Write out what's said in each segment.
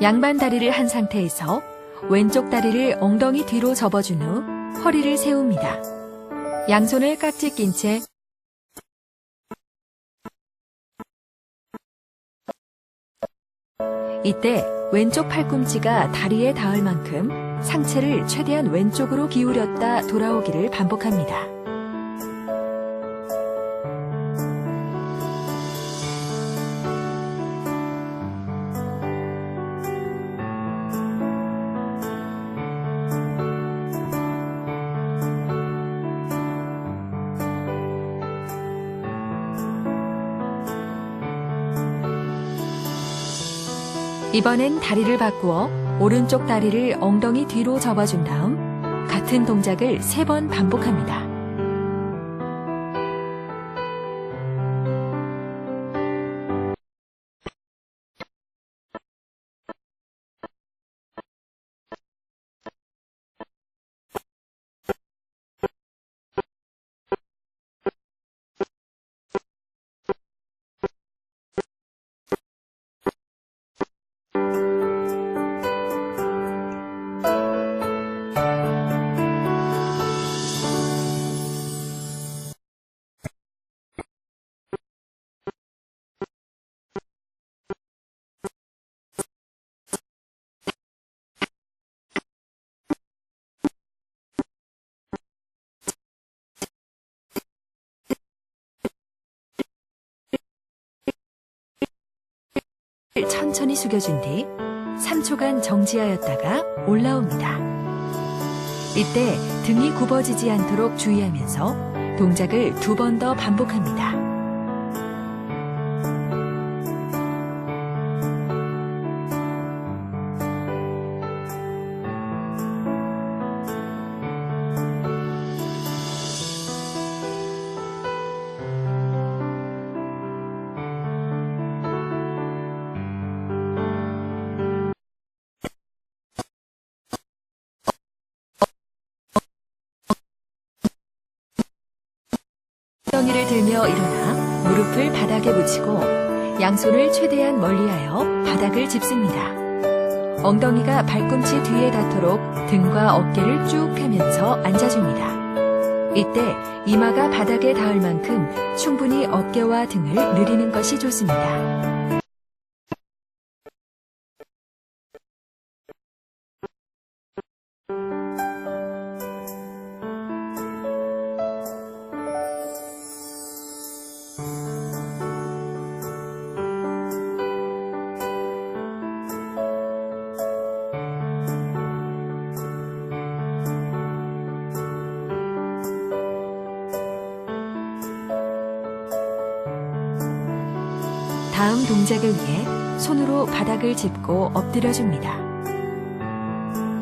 양반 다리를 한 상태에서 왼쪽 다리를 엉덩이 뒤로 접어준 후 허리를 세웁니다. 양손을 깍지 낀 채 이때 왼쪽 팔꿈치가 다리에 닿을 만큼 상체를 최대한 왼쪽으로 기울였다 돌아오기를 반복합니다. 이번엔 다리를 바꾸어 오른쪽 다리를 엉덩이 뒤로 접어준 다음 같은 동작을 세번 반복합니다. 천천히 숙여준 뒤 3초간 정지하였다가 올라옵니다. 이때 등이 굽어지지 않도록 주의하면서 동작을 두 번 더 반복합니다. 들며 일어나 무릎을 바닥에 붙이고 양손을 최대한 멀리하여 바닥을 짚습니다. 엉덩이가 발꿈치 뒤에 닿도록 등과 어깨를 쭉 펴면서 앉아줍니다. 이때 이마가 바닥에 닿을 만큼 충분히 어깨와 등을 느리는 것이 좋습니다. 다음 동작을 위해 손으로 바닥을 짚고 엎드려 줍니다.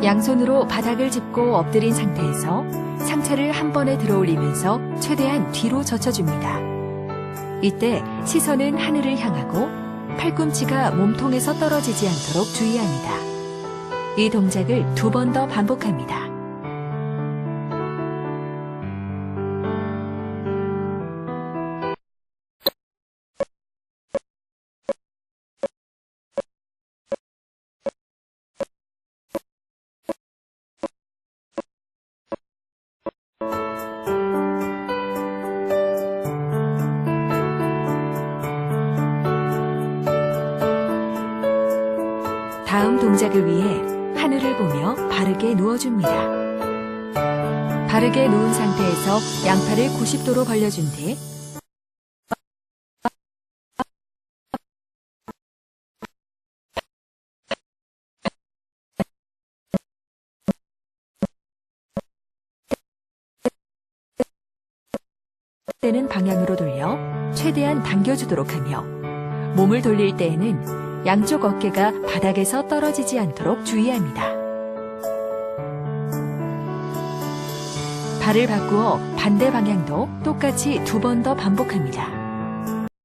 양손으로 바닥을 짚고 엎드린 상태에서 상체를 한 번에 들어 올리면서 최대한 뒤로 젖혀줍니다. 이때 시선은 하늘을 향하고 팔꿈치가 몸통에서 떨어지지 않도록 주의합니다. 이 동작을 두 번 더 반복합니다. 다음 동작을 위해 하늘을 보며 바르게 누워줍니다. 바르게 누운 상태에서 양팔을 90도로 벌려준 뒤 때는 방향으로 돌려 최대한 당겨주도록 하며 몸을 돌릴 때에는 양쪽 어깨가 바닥에서 떨어지지 않도록 주의합니다. 발을 바꾸어 반대 방향도 똑같이 두 번 더 반복합니다.